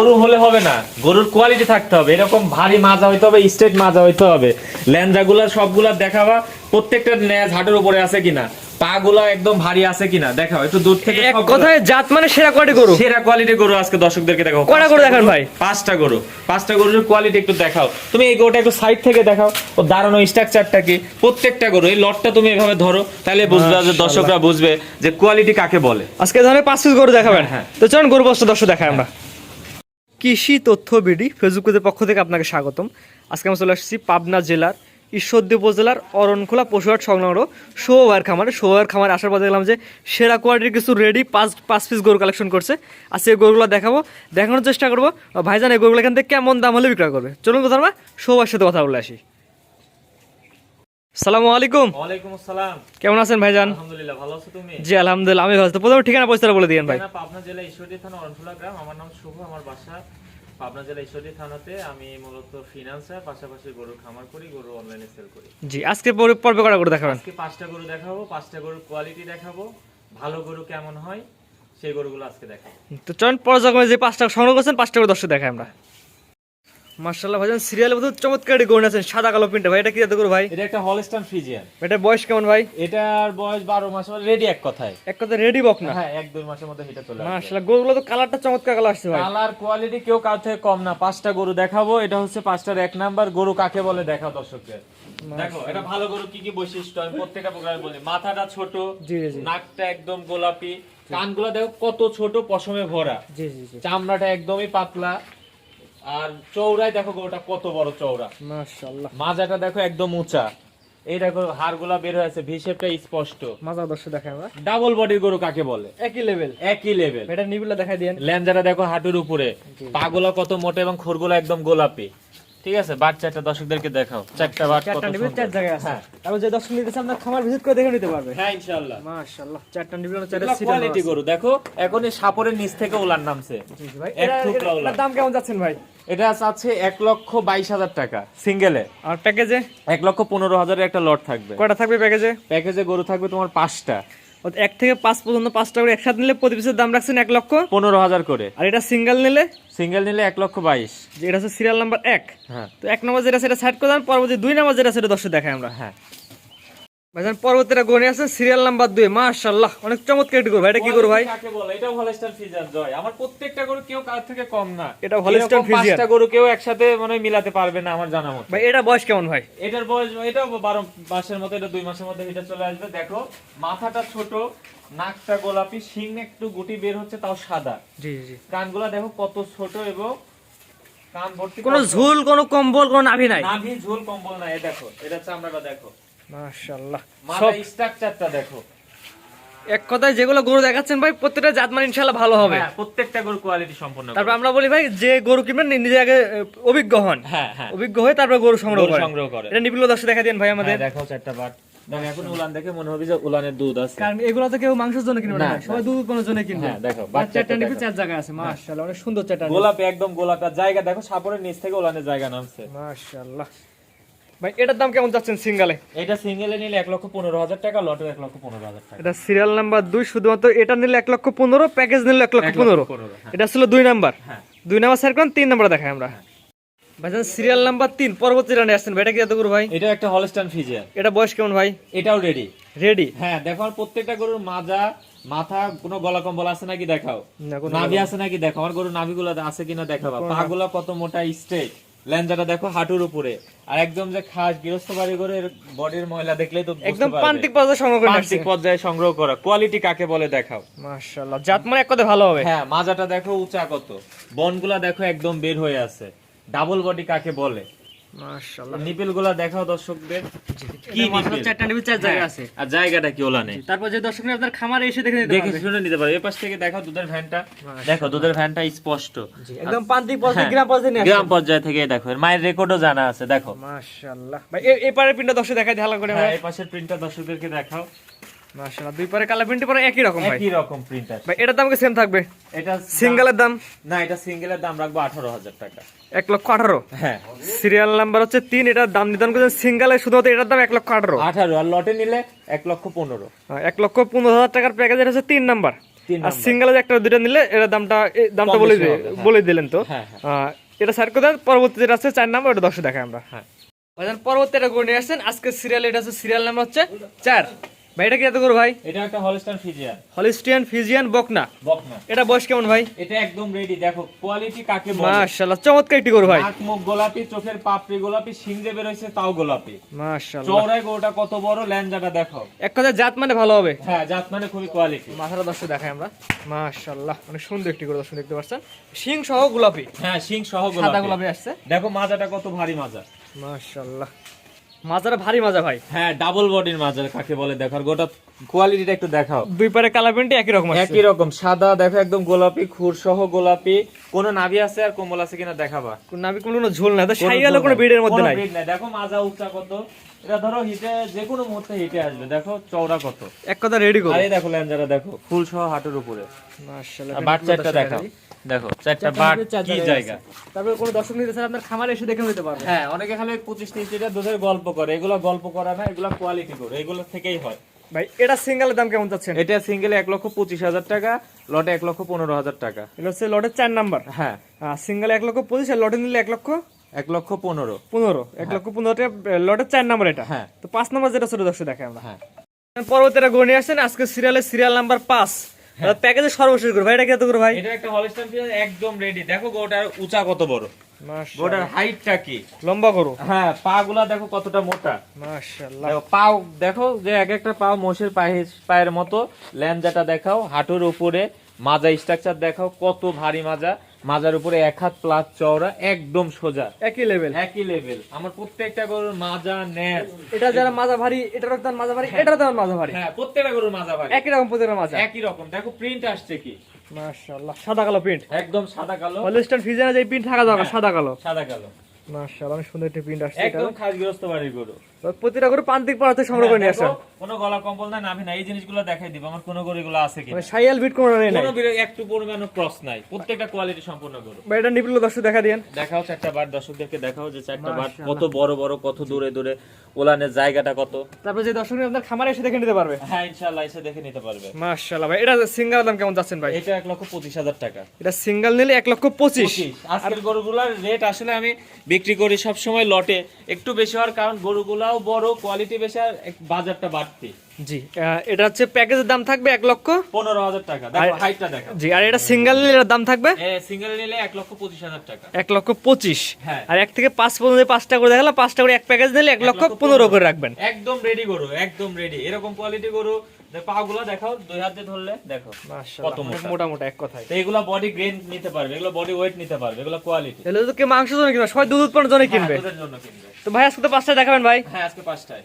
গরু হলে হবে না। গরুর কোয়ালিটি থাকতে হবে। এরকম ভারী মাজা হইতে হবে স্ট্রেট মাজা হইতে হবে। ল্যাঞ্জাগুলা সবগুলা দেখাবা প্রত্যেকটা ন্যাজ হাটের উপরে আছে কিনা। পা গুলা একদম ভারী আছে কিনা দেখাও। একটু দূর থেকে এক কথায় জাত মানে সেরা কোয়ালিটি গরু। সেরা কোয়ালিটির গরু আজকে দর্শকদেরকে দেখাও গরু দেখান ভাই? পাঁচটা গরু। পাঁচটা গরুর কোয়ালিটি একটু দেখাও। তুমি এই গরুটা একটু সাইড থেকে দেখাও। ও দাঁড়ানো স্ট্রাকচারটা কি? প্রত্যেকটা গরু এই লটটা তুমি এভাবে ধরো তাহলে বুঝবে যে দর্শকরা বুঝবে যে কোয়ালিটি কাকে বলে। আজকে ধরনের পাঁচ পিস গরু দেখাবেন। হ্যাঁ। তো চলুন গরু বস্তু দর্শক দেখাই আমরা। কৃষি তথ্য বিডি ফেসবুক পেজের পক্ষ থেকে আপনাকে স্বাগতম। আজকে আমরা চলে আসছি পাবনা জেলার ঈশ্বরদী উপজেলার অরণখোলা পশুহাট সংলগ্ন শোভার খামারে। শোভার খামারে আসার পর দেখলাম যে সেরা কোয়ালিটির কিছু রেডি পাঁচ পাঁচ পিস গরু কালেকশন করছে। আজকে গরুগুলো দেখাবো দেখানোর চেষ্টা করব। ভাইজান এই গরুগুলো এখান থেকে কেমন দাম হলে বিক্রয় করবে? চলুন কথা আমরা শোভার সাথে কথা বলে আসি। সালামু আলাইকুম। ওয়ালাইকুম আসসালাম। কেমন আছেন ভাইজান? আলহামদুলিল্লাহ ভালো আছো তুমি? জি আলহামদুলিল্লাহ আমি ভালো আছি। প্রথমে ঠিকানা পরিচয় বলে দিয়েন ভাই। পাবনা জেলা ঈশ্বরদী থানা অরণখোলা গ্রাম। আমার নাম শুভ আমার বাসা পাবনা জেলা ঈশ্বরদী থানাতে আমি মূলত ফিনান্সার পাশাপাশি গরু খামার করি গরু অনলাইনে সেল করি। জি আজকে পরে- পর্বে কটা গরু দেখাবেন? আজকে পাঁচটা গরু দেখাবো পাঁচটা গরুর কোয়ালিটি দেখাবো ভালো গরু কেমন হয় সেই গরুগুলো আজকে দেখাবো। তো চলুন পর্যায়ক্রমে যে পাঁচটা সংগ্রহ করছেন পাঁচটা গরু দর্শক দেখাই আমরা। মার্শাল্লাহ ভাইজান সিরিয়ালের মধ্যে চমৎকার আছেন সাদা কালো প্রিন্টে ভাই এটা কি ভাই? এটা একটা ফ্রিজিয়ান এটা বয়স কেমন ভাই? এটার বয়স বারো মাস রেডি এক কথায়। এক রেডি বক না? হ্যাঁ এক দুই মাসের মধ্যে হিটে চলে আসবে। গরুগুলো তো কালারটা চমৎকার কালার আসছে ভাই। কালার কোয়ালিটি কেউ কার থেকে কম না পাঁচটা গরু দেখাবো এটা হচ্ছে পাঁচটার এক নাম্বার গরু কাকে বলে দেখাও দর্শকদের। দেখো এটা ভালো গরু কি কি বৈশিষ্ট্য আমি প্রত্যেকটা প্রোগ্রামে বলি। মাথাটা ছোট জি জি জি। নাকটা একদম গোলাপি। কানগুলো দেখো কত ছোট পশমে ভরা। জি জি জি। চামড়াটা একদমই পাতলা। আর চৌড়ায় দেখো গরুটা কত বড় চৌড়া মার্শাল্লাহ মাজাটা দেখো একদম উঁচা। এই দেখো হাড়গুলা বের হয়েছে ভিশেপটা স্পষ্ট। মাজা দর্শক দেখায় ডাবল বডির গরু কাকে বলে? একই লেভেল একই লেভেল এটা নিবিলা দেখাই দেন ল্যাঞ্জাটা দেখো হাঁটুর উপরে। পাগুলা কত মোটা এবং খোরগুলা একদম গোলাপি। ঠিক আছে বাট চারটা দর্শকদেরকে দেখাও। চারটা বাট চারটা চার জায়গায় আছে। হ্যাঁ। যে দর্শক নিতে আপনার খামার ভিজিট করে দেখে নিতে পারবে। হ্যাঁ ইনশাআল্লাহ। মার্শাল্লাহ চারটা চারটা কোয়ালিটি গরু। দেখো এখন এই সাপরের নিচ থেকে উলান নামছে। জি ভাই। এক টুকরা এটা- দাম কেমন যাচ্ছেন ভাই? এটা আছে এক লক্ষ বাইশ হাজার টাকা সিঙ্গেলে আর প্যাকেজে এক লক্ষ পনেরো হাজারের একটা লট থাকবে। কয়টা থাকবে প্যাকেজে প্যাকেজে গরু থাকবে তোমার পাঁচটা। এক থেকে পাঁচ পর্যন্ত পাঁচটা করে একসাথে নিলে প্রতি পিসের দাম রাখছেন এক লক্ষ। পনেরো হাজার করে। আর এটা সিঙ্গেল নিলে? সিঙ্গেল নিলে এক লক্ষ বাইশ। যেটা হচ্ছে সিরিয়াল নাম্বার এক। হ্যাঁ। তো এক নম্বর যেটা সেটা সাইড করে দেন পরবর্তী দুই নম্বর যেটা সেটা দশে দেখায় আমরা। হ্যাঁ। ভাইজান পরবর্তীটা গণে আছে সিরিয়াল নাম্বার দুই। মাশাল্লাহ অনেক চমৎকার গরু ভাই। এটা কি গরু ভাই? কাকে বলে? এটাও হলস্টার ফিজার জয়। আমার প্রত্যেকটা গরু কেউ কার থেকে কম না। এটা হলস্টাইন এরকম পাঁচটা গরু কেউ একসাথে মানে মিলাতে পারবে না আমার জানা মতো। ভাই এটা বয়স কেমন ভাই? এটার বয়স এটাও বারো মাসের মতো এটা দুই মাসের মধ্যে এটা চলে আসবে। দেখো মাথাটা ছোট নাকটা গোলাপি শিং একটু গুটি বের হচ্ছে তাও সাদা। জি জি কানগুলা দেখো কত ছোট এবং কান ভর্তি কোনো ঝুল কোনো কম্বল কোনো নাভি নাই? নাভি ঝোল কম্বল না এ দেখো এটা চামড়াটা দেখো। মাশাল্লাহ মাথা স্ট্রাকচারটা দেখো। এক কথায় যেগুলো গরু দেখাচ্ছেন ভাই প্রত্যেকটা জাত মানে ইনশাল্লাহ ভালো হবে। হ্যাঁ, প্রত্যেকটা গরু কোয়ালিটি সম্পন্ন তারপর আমরা বলি ভাই যে গরু কিনবেন নিজে আগে অভিজ্ঞ হন। হ্যাঁ হ্যাঁ। অভিজ্ঞ হয়ে তারপর গরু সংগ্রহ করেন। সংগ্রহ করে। এটা নিবিল দর্শক দেখা দেন ভাই আমাদের। হ্যাঁ, দেখো চারটা বাট দেখো এখন উলান দেখে মনে হবে যে উলানের দুধ আছে। কারণ এগুলো তো কেউ মাংসের জন্য কিনবে না। সবাই দুধ উৎপাদনের জন্য কিনবে। হ্যাঁ, দেখো, চারটা চার জায়গায় আছে। মাশাআল্লাহ অনেক সুন্দর চারটা গোলাপি একদম গোলাপটা জায়গা। দেখো সাপরের নিচ থেকে উলানের জায়গা নামছে। মাশাআল্লাহ। ভাই এটার দাম কেমন যাচ্ছেন সিঙ্গালে? এটা সিঙ্গেলে নিলে এক লক্ষ পনেরো হাজার টাকা লটে এক লক্ষ পনেরো হাজার টাকা। এটা সিরিয়াল নাম্বার দুই শুধুমাত্র এটা নিলে এক লক্ষ পনেরো প্যাকেজ নিলে এক লক্ষ পনেরো। হ্যাঁ। এটা ছিল দুই নাম্বার। হ্যাঁ। দুই নাম্বার স্যার কোন তিন নাম্বার দেখাই আমরা। ভাইজান সিরিয়াল নাম্বার তিন পরবর্তী রানে আসছেন। ভাই এটা কি এত করু ভাই? এটা একটা হলস্টান এটা বয়স কেমন ভাই? এটাও রেডি রেডি হ্যাঁ দেখো আর প্রত্যেকটা গরুর মাজা মাথা কোনো গলা কম্বল আছে নাকি দেখাও? নাভি আছে নাকি দেখো আমার গরুর নাভিগুলো আছে কিনা দেখাবা পা গুলা কত মোটা স্ট্রেট ল্যাঞ্জাটা দেখো হাঁটুর উপরে। আর একদম যে খাস গৃহস্থ বাড়ি করে বডির ময়লা দেখলে তো একদম পান্তিক পর্যায়ে সংগ্রহ করে পান্তিক পর্যায়ে সংগ্রহ করা। কোয়ালিটি কাকে বলে দেখাও। মাশাআল্লাহ। জাত মানে এক কথা ভালো হবে। হ্যাঁ মাজাটা দেখো উঁচা কত। বনগুলা দেখো একদম বের হয়ে আছে। ডাবল বডি কাকে বলে? মাশাআল্লাহ। নিপেল দেখাও দর্শকদের। কি এটা চারটা নিবিল চার জায়গায় হ্যাঁ, আছে। আর জায়গাটা কি ওলা নেই? তারপর যে দর্শক আপনার খামারে এসে দেখে নিতে দেখে শুনে নিতে পারো। এ পাশ থেকে দেখো দুধের ভ্যানটা। দেখো দুধের ভ্যানটা স্পষ্ট। একদম পর্যায়ে হ্যাঁ, গ্রাম পর্যায়ে নিয়ে গ্রাম পর্যায়ে থেকে দেখো এর মায়ের রেকর্ডও জানা আছে দেখো। মাশাআল্লাহ। ভাই এই- এই পারের পিনটা দর্শক দেখাই করে হ্যাঁ ভাই। এই পাশের প্রিন্টটা দর্শকদেরকে দেখাও। মাশাআল্লাহ দুই পারে কালার প্রিন্ট পরে একই রকম ভাই। একই রকম প্রিন্টার ভাই এটার দাম কি সেম থাকবে? এটা সিঙ্গেলের দাম? না এটা সিঙ্গেলের দাম রাখব আঠারো হাজার টাকা। এক লক্ষ আঠারো? হ্যাঁ। সিরিয়াল নাম্বার হচ্ছে তিন এটার দাম নির্ধারণ করেছেন সিঙ্গেলে শুধুমাত্র এটার দাম এক লক্ষ আঠারো। আঠারো আর লটে নিলে এক লক্ষ পনেরো। এক লক্ষ পনেরো হাজার টাকার প্যাকেজ এটা হচ্ছে তিন নাম্বার আর। সিঙ্গেল একটা দুইটা নিলে এর দামটা দামটা বলে হ্যাঁ। বলে দিলেন তো। হ্যাঁ, এটা স্যার কোথায় পরবর্তী যেটা আছে চার নাম্বার ওটা দর্শক দেখাই আমরা। হ্যাঁ। পরবর্তী এটা করে নিয়ে আসছেন আজকে সিরিয়াল এটা হচ্ছে সিরিয়াল নাম্বার হচ্ছে চার। ভাই এটা কি এত করো ভাই? এটা একটা হলস্টাইন ফিজিয়ান হলিস্টিয়ান ফিজিয়ান বকনা। বকনা। এটা বয়স কেমন ভাই? এটা একদম রেডি দেখো কোয়ালিটি কাকে বলে? মাশাআল্লাহ চমৎকার একটি ভাই। নাক মুখ গোলাপি চোখের পাপড়ি গোলাপি শিং যে বের হয়েছে তাও গোলাপি। মাশাআল্লাহ। গরুটা কত বড় ল্যাঞ্জাটা দেখো। এক কথায় জাত মানে ভালো হবে। হ্যাঁ জাত মানে খুবই কোয়ালিটি মাথাটা দর্শক দেখাই আমরা। মাশাআল্লাহ অনেক সুন্দর একটি করে দর্শক দেখতে পাচ্ছেন। শিং সহ গোলাপি। হ্যাঁ শিং সহ সাদা গোলাপি। গোলাপি আসছে। দেখো মাজাটা কত ভারী মাজা। মাশাআল্লাহ। মাজারা ভারী মাজা ভাই। হ্যাঁ ডাবল বডির মাজা কাকে বলে? দেখো আর গোটা কোয়ালিটিটা একটু দেখাও। দুই পারে কালার প্যান্টই একই রকম আছে একই রকম। সাদা দেখো একদম গোলাপি খুর সহ গোলাপি। কোন নাভি আছে আর কোমল আছে কিনা দেখাবা? নাবি কোনো ঝোল না তো কোনো সাইয়ালে কোনো বেডের মধ্যে নাই। দেখো মাজা উচ্চা কত? এটা ধরো হিটে যে কোনো মুহূর্তে হিটে আসবে। দেখো চওড়া কত? এক কথা রেডি করো। আর দেখো ল্যাঞ্জারা দেখো ফুল সহ হাঁটুর উপরে। মাশাআল্লাহ বাট দেখাও। দেখো চারটা বাট কি জায়গা? তারপরে কোনো দর্শক নিতে স্যার আপনার খামারে এসে দেখে নিতে পারবে হ্যাঁ অনেকে খালি পঁচিশ তিরিশ লিটার দুধের গল্প করে এগুলো গল্প করা না এগুলো কোয়ালিটি করে এগুলো থেকেই হয়। ভাই এটা সিঙ্গেলের দাম কেমন চাচ্ছেন? এটা সিঙ্গেল এক লক্ষ পঁচিশ হাজার টাকা লটে এক লক্ষ পনেরো হাজার টাকা। এটা হচ্ছে লটের চার নাম্বার? হ্যাঁ। সিঙ্গেল এক লক্ষ পঁচিশ আর লটে নিলে এক লক্ষ এক লক্ষ পনেরো। পনেরো। এক লক্ষ পনেরো লটের চার নাম্বার এটা? হ্যাঁ। তো পাঁচ নাম্বার যেটা ছোট দর্শক দেখে আমরা। হ্যাঁ। পরবর্তীটা গড়ে নিয়ে আসছেন আজকে সিরিয়ালের সিরিয়াল নাম্বার পাঁচ। প্যাকেজে সর্বশেষ করে ভাই এটা কত করে ভাই? এটা একটা হলস্টাইন ফ্রিজ একদম রেডি দেখো গোটার উঁচা কত বড়। গোটার হাইটটা কি? লম্বা করো হ্যাঁ পা গুলা দেখো কতটা মোটা। মাশাআল্লাহ। দেখো দেখো যে এক একটা পা মোষের পায়ের পায়ের মতো। ল্যাঞ্জাটা দেখাও হাঁটুর উপরে মাজা স্ট্রাকচার দেখাও কত ভারী মাজা। মাজার উপরে এক হাত প্লাস চওড়া একদম সোজা। একই লেভেল একই লেভেল আমার প্রত্যেকটা গরুর মাজা নেট এটা যারা মাজা ভারী এটারও দাম মাজা ভারী এটারও দাম মাজা ভারী। হ্যাঁ প্রত্যেকটা গরুর মাজা ভারী। একই রকম প্রতিটা মাজা। একই রকম। দেখো প্রিন্ট আসছে কি? মাশাআল্লাহ সাদা কালো প্রিন্ট একদম সাদা কালো। হলিস্টার ফিজানে যে প্রিন্ট থাকা দরকার সাদা কালো। সাদা কালো। মাশাআল্লাহ অনেক সুন্দর একটা প্রিন্ট আসছে একদম খাস গৃহস্থ বাড়ির গরু। প্রতিটা করে প্রান্তিক পাড়াতে সংগ্রহ করে নিয়ে আসেন দেখো, কোনো গলা কম্বল না নাভি না এই জিনিসগুলো দেখাই দিব আমার কোনো গরুগুলো আছে কি মানে বিট কোনো নাই। কোনো বিরে- একটু পরিমাণও ক্রস নাই প্রত্যেকটা কোয়ালিটি সম্পূর্ণ গরু। ভাই এটা নিপিল দর্শক দেখা দিয়েন। দেখাও চারটা বার দর্শকদেরকে দেখাও যে চারটা বার কত বড় বড় কত দূরে দূরে ওলানের জায়গাটা কত। তারপর যে দর্শক আপনার খামারে এসে দেখে নিতে পারবে। হ্যাঁ ইনশাল্লাহ এসে দেখে নিতে পারবে। মাশাআল্লাহ ভাই এটা সিঙ্গেল দাম কেমন যাচ্ছেন ভাই? এটা এক লক্ষ পঁচিশ হাজার টাকা। এটা সিঙ্গেল নিলে এক লক্ষ পঁচিশ। আজকের গরুগুলার রেট আসলে আমি বিক্রি করি সব সময় লটে। একটু বেশি হওয়ার কারণ গরুগুলাও বড় কোয়ালিটি বেশি আর এক- বাজারটা বাড়তি। জি এটা হচ্ছে প্যাকেজের দাম থাকবে এক লক্ষ? পনেরো হাজার টাকা। দেখো হাইটটা দেখো। জি আর এটা সিঙ্গেল নিলে দাম থাকবে? সিঙ্গেল নিলে এক লক্ষ পঁচিশ হাজার টাকা। এক লক্ষ পঁচিশ। হ্যাঁ। আর এক থেকে পাঁচ পর্যন্ত পাঁচটা করে দেখালাম পাঁচটা করে এক প্যাকেজ নিলে এক লক্ষ পনেরো করে রাখবেন। একদম রেডি গরু একদম রেডি এরকম কোয়ালিটি গরু পা গুলো দেখাও দুই হাতে ধরলে দেখো। কত মোটা। মোটা মোটা এক কথায়। তো এগুলো বডি গ্রেন নিতে পারবে এগুলো বডি ওয়েট নিতে পারবে এগুলো কোয়ালিটি তাহলে তো কে মাংস জন্য কিনবে সবাই দুধ উৎপাদনের জন্য কিনবে। কিনবে। তো ভাই আজকে তো পাঁচটায় দেখাবেন ভাই? হ্যাঁ আজকে পাঁচটায়।